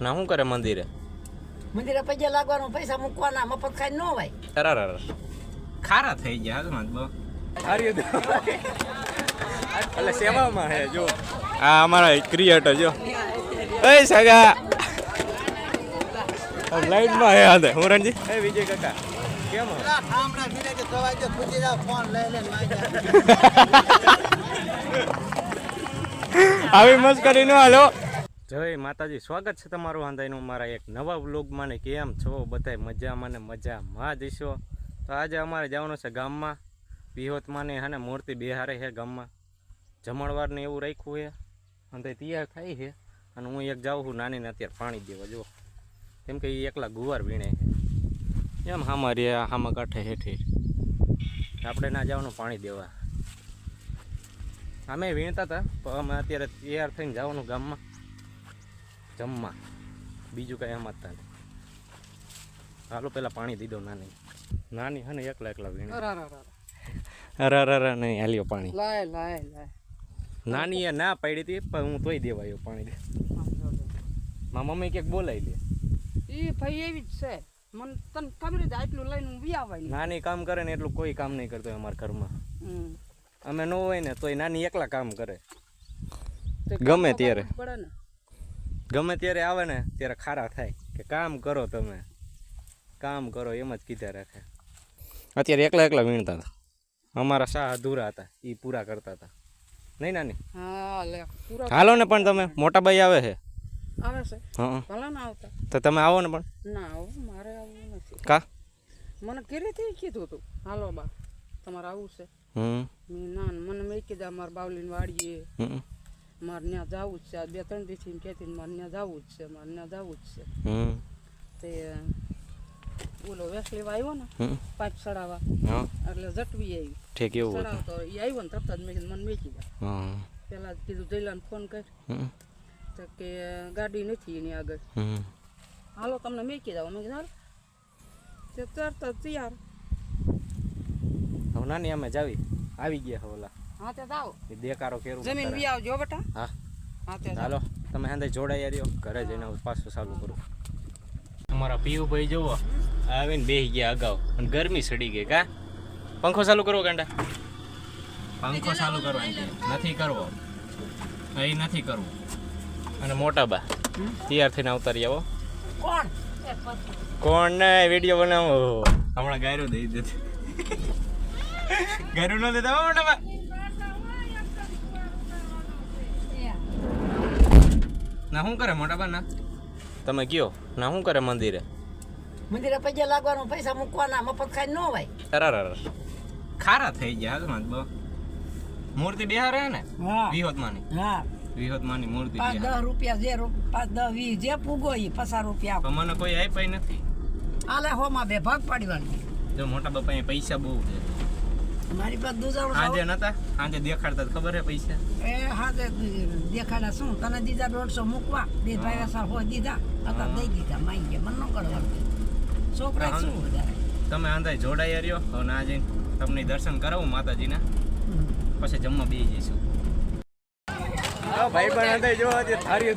ના શું કરે મંદિરે? મંદિરે પૈસા લાગવાનું પૈસા મૂકવાના મફત ખાઈ ન હોય. અરાર ખારા થઈ ગયા હાલમાં બહુ હારી એટલે સેવામાં હે જો. આ અમારા ક્રિએટર જો. એ સગા. લાઈટમાં હે હાથે હું રણજી? એ વિજય કાકા કેમ? આવી મસ્કરી નો હાલો. જય માતાજી, સ્વાગત છે તમારું વાંધાઈનું મારા એક નવા વ્લોગમાં ને કેમ છો? બધાય મજામાં ને મજામાં જઈશો તો આજે અમારે જવાનું છે ગામમાં, પિહોતમાં ને હા મૂર્તિ બિહારે છે ગામમાં. જમણવાર ને એવું રાખ્યું છે અને તૈયાર થાય છે અને હું એક જાઉં છું નાનીને અત્યારે પાણી દેવા જો કેમ કે એ એકલા ગુવાર વીણે છે એમ હામાં રે હામાં કાંઠે હેઠે. આપણે ના જવાનું પાણી દેવા. અમે વીણતા હતા પણ અમે અત્યારે તૈયાર થઈને જવાનું ગામમાં. જમવા. બીજું કાંઈ જ નહીં હાલો પેલા પાણી દીધો નાની. નાની હે ને એકલા એકલા વીણે. અરે અરે અરે નહીં હાલ્યો પાણી. લાય લાય લાય. નાની એ ના પાડી હતી પણ હું તોય દેવાયો પાણી મા મારા મમ્મી ક્યાંક બોલાવી લે એ ભાઈ એવી જ છે. મને તને ખબર જ આટલું લઈને હું આવાય નાની કામ કરે ને એટલું કોઈ કામ નહીં કરતો અમારા ઘરમાં. અમે ન હોય ને તોય નાની એકલા કામ કરે. ગમે ત્યારે. પડે ને. ગમે ત્યારે આવે ને ત્યારે ખારા થાય. કે કામ કરો તમે. કામ કરો એમ જ કીધા રાખે. અત્યારે એકલા એકલા વીણતા હતા. અમારા શાહ અધૂરા હતા. એ પૂરા કરતા હતા. નહીં નાની? હાલો ને પણ તમે. મોટા ભાઈ આવે છે. આવે છે? હા. ભલા ના આવતા. તો તમે આવો ને પણ. ના આવો મારે આવવું નથી. કા? મને ઘરેથી કીધું હતું. હાલો બા તમારે આવું છે. હમ. ના મને મેં કીધા મારા બાવલીને વાડીએ. મારે ત્યાં જવું જ છે. બે ત્રણ દિવસથી એમ કહેતી મારે ત્યાં જવું જ છે મારે ત્યાં જવું જ છે. હમ. તે ઓલો વેસલીવા આવ્યો ને પાઇપ ચડાવવા એટલે જટવી આવી ઠીક એવું ચડાવતો એ આવ્યો ને તરત જ મેં મને મેકી જાય પેલા પહેલાં જ કીધું જઈલાને ફોન કર. હમ. તો કે ગાડી નથી એની આગળ. હમ. હાલો તમને મેકી દઉં. મેં કીધું હાલ. તે તરત જ તૈયાર. હવે નાની અમે જાવી આવી. ગયા હવે ઓલા. હા તે જાઓ. દેકારો કેરું જમીન બી આવજો બેટા. હા. હા તે જાઓ. હાલો તમે હાંધે જોડાઈ રહ્યો ઘરે જઈને હું પાછું ચાલુ કરું. અમારા પીયુભાઈ જુઓ આવીને બેસી ગયા અગાઉ. અને ગરમી સડી ગઈ કા? પંખો ચાલુ કરવો ગાંડા? પંખો ચાલુ કરવો નથી કરવો. અહીં નથી કરવું. અને મોટા બા તૈયાર થઈને અવતારી આવો કોણ? કોણ ને વીડિયો બનાવો. હમણાં ગાયરું દઈ દીધું. ગાયરું ન દેતા મોટા બા. ના શું કરે મોટા બા ના? તમે કયો? ના શું કરે મંદિરે? મંદિરે પૈસા લાગવાનો પૈસા મૂકવાના મફત ખાઈ ન હોય. અરાર ખારા થઈ ગયા હાલ જ બહુ મૂર્તિ બિહારે હે ને? હા. વિહોતમાની. હા. વિહોતમાની મૂર્તિ પાંચ દસ રૂપિયા જે પાંચ દસ વીસ જે પૂગો એ પચાસ રૂપિયા. મને કોઈ આપ્યા નથી. આલે હોમાં બે ભાગ પાડવાની. જો મોટા બાપા પૈસા બહુ છે. મારી પાસે દૂધાળું આજે નતા? આજે દેખાડતા તો ખબર હે પૈસા. એ હાથે દેખાડા શું? તને દીધા દોઢસો મૂકવા બે ભાઈ અસર હોય દીધા હતા દઈ દીધા માઈ ગયા મને ન કરવા છોકરા શું વધારે? તમે આંધાય જોડાઈ રહ્યો? હવે ના જઈને તમને દર્શન કરાવું માતાજીના. પછી જમવા બેસી જઈશું. ભાઈ પણ આંધાય જો આજે થારી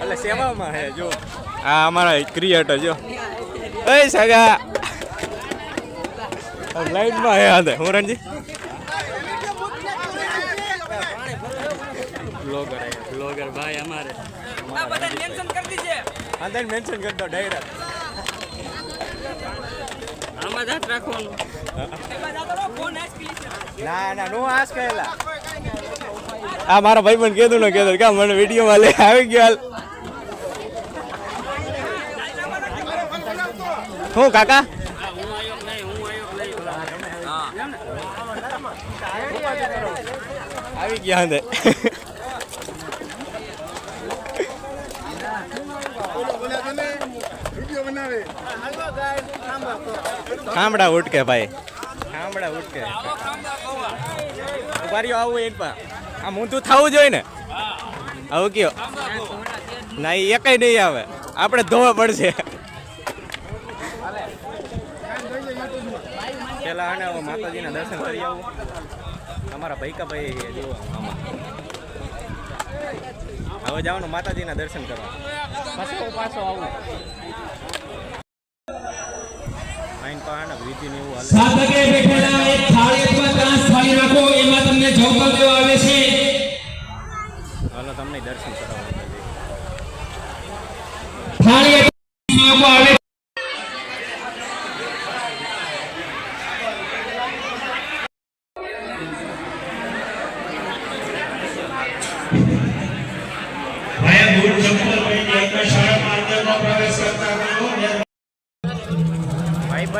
એટલે સેવામાં હે જો. આ અમારા ક્રિએટર જો. એ સગા. લાઈટમાં હે આંધે હું રણજી? બ્લોગર બ્લોગર ભાઈ અમારે. આંધે મેન્શન કરી દો ડાયરેક્ટ આમાં જ રાખવાનું. ના ના નો આશ કહેલા. આ મારા ભાઈ પણ કીધું ને કીધું કે મને વીડિયો માં લઈ આવી ગયો હાલ? હું કાકા? આવી ગયા અંદર ખામડા ઉટકે ભાઈ. ખામડા ઉટકે. ઉભારીઓ આવું એક પા. આ ઊંધું થવું જોઈએ ને? આવું કયો? ના એ એકય નહીં આવે. આપણે ધોવા પડશે. પેલા આને માતાજીના દર્શન કરી આવું. અમારા ભૈકા ભાઈ જુઓ આમાં. હવે જવાનું માતાજીના દર્શન કરવા. પાછો પાછો આવું. આઈન પાણા વિધિ ને એવું હાલે. સાધકે બેઠેલા એક થાળી અથવા ત્રાસ થાળી રાખો એમાં તમને જોકર દેવા આવે છે. હાલો તમને દર્શન કરાવો.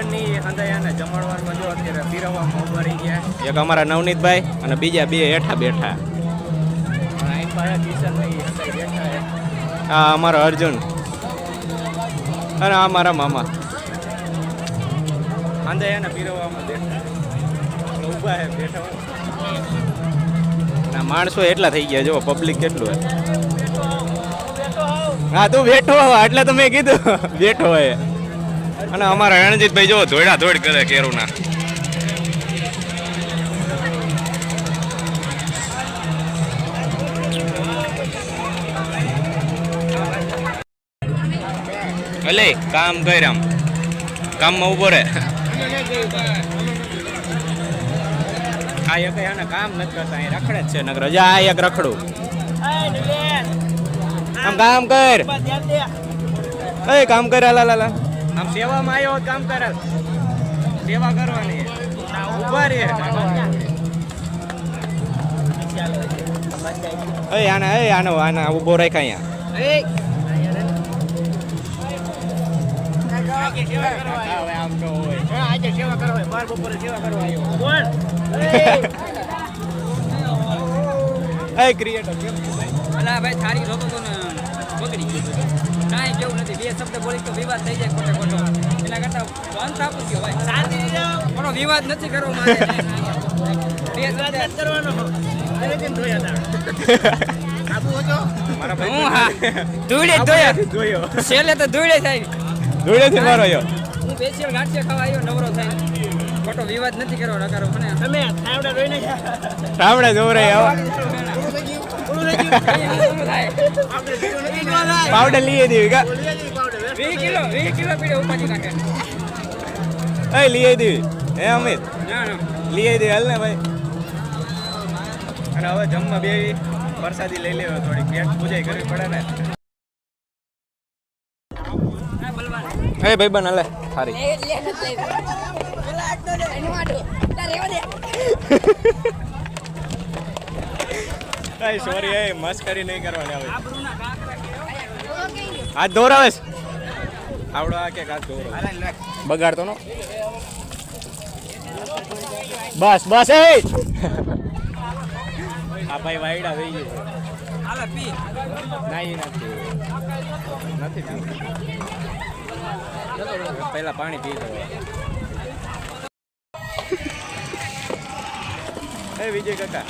ભાઈબંધની હંધાયાને જમણવારમાં જો અત્યારે પીરવવામાં ઊભા ગયા એક અમારા નવનીતભાઈ અને બીજા બે હેઠા બેઠા. હા. આ અમારો અર્જુન અને આ મારા મામા. હંધાયાને પીરવવામાં બેઠા ઊભા છે બેઠા ના માણસો એટલા થઈ ગયા જો પબ્લિક કેટલું હે હા તું બેઠો એટલે તો મેં કીધું. બેઠો હોય. અને અમારા રણજીતભાઈ જો ધોડા ધોડ કરે કેરુના. અલે કામ કર્યા કામમાં ઊભો રે આ એક કામ નથી કરતા અહીં રખડે જ છે નગર. જા આ એક રખડું. આમ કામ કર. એ કામ કર લા લા લા. આમ સેવામાં આવ્યો કામ કરે સેવા કરવાની. ઊભા રે એ આને એ આનો આને ઊભો રાખ અહીંયા. આમ તો હોય. એ. ક્રિએટર કેમ અલા ભાઈ થાળી જોતો તો ને બગડી ગયું કાંઈ કેવું નથી. બે શબ્દ બોલી તો વિવાદ થઈ જાય ખોટે ખોટો. એના કરતા બંધ આપું ગયો ભાઈ શાંતિ પણ વિવાદ નથી કરવો મારે બે શબ્દ. કરવાનો મારા હું હા. ધૂળે ધોયા. ધોયો છેલ્લે તો ધૂળે થાય ધોળેથી મારો યો હું સ્પેશિયલ ગાંઠિયા ખાવા આવ્યો નવરો થાય ખોટો વિવાદ નથી કરવો નકારો મને. તમે સાંભળે જોરે આવો. પાવડર લઈએ દેવી કા? વીસ કિલો વીસ કિલો પીડે ઉપાડી નાખે. એ લઈએ દેવી હે અમિત? લઈએ દેવી હાલ ને ભાઈ. અને હવે જમવા બે વરસાદી લઈ લેવો થોડી પેટ પૂજાઈ કરવી પડે ને. એ ભાઈ બન હલે. સારી કઈ સોરી એ મસ્કરી નહીં કરવાની હવે. હાથ દોરાવે આવડો આ કે હાથ દોરો? બગાડતો નો. બસ બસ એ! આ ભાઈ વાયડા થઈ ગયો. હાલો પી. ના એ નથી નથી. પહેલા પાણી પી લો એ વિજય કાકા?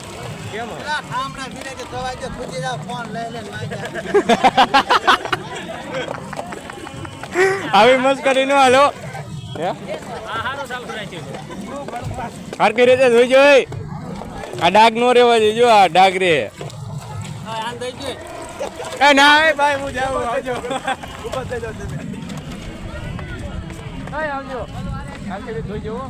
આવી મસ્કરી નો હાલો. હરકી રીતે જોઈ જોઈ. આ ડાગ નો રેવા જોઈજો આ ડાગ રે. એ ના એ ભાઈ હું જાઉં આવજો. ઉપર થઈ જાઓ તમે. આવજો. હરકી રીતે જોઈ જુઓ.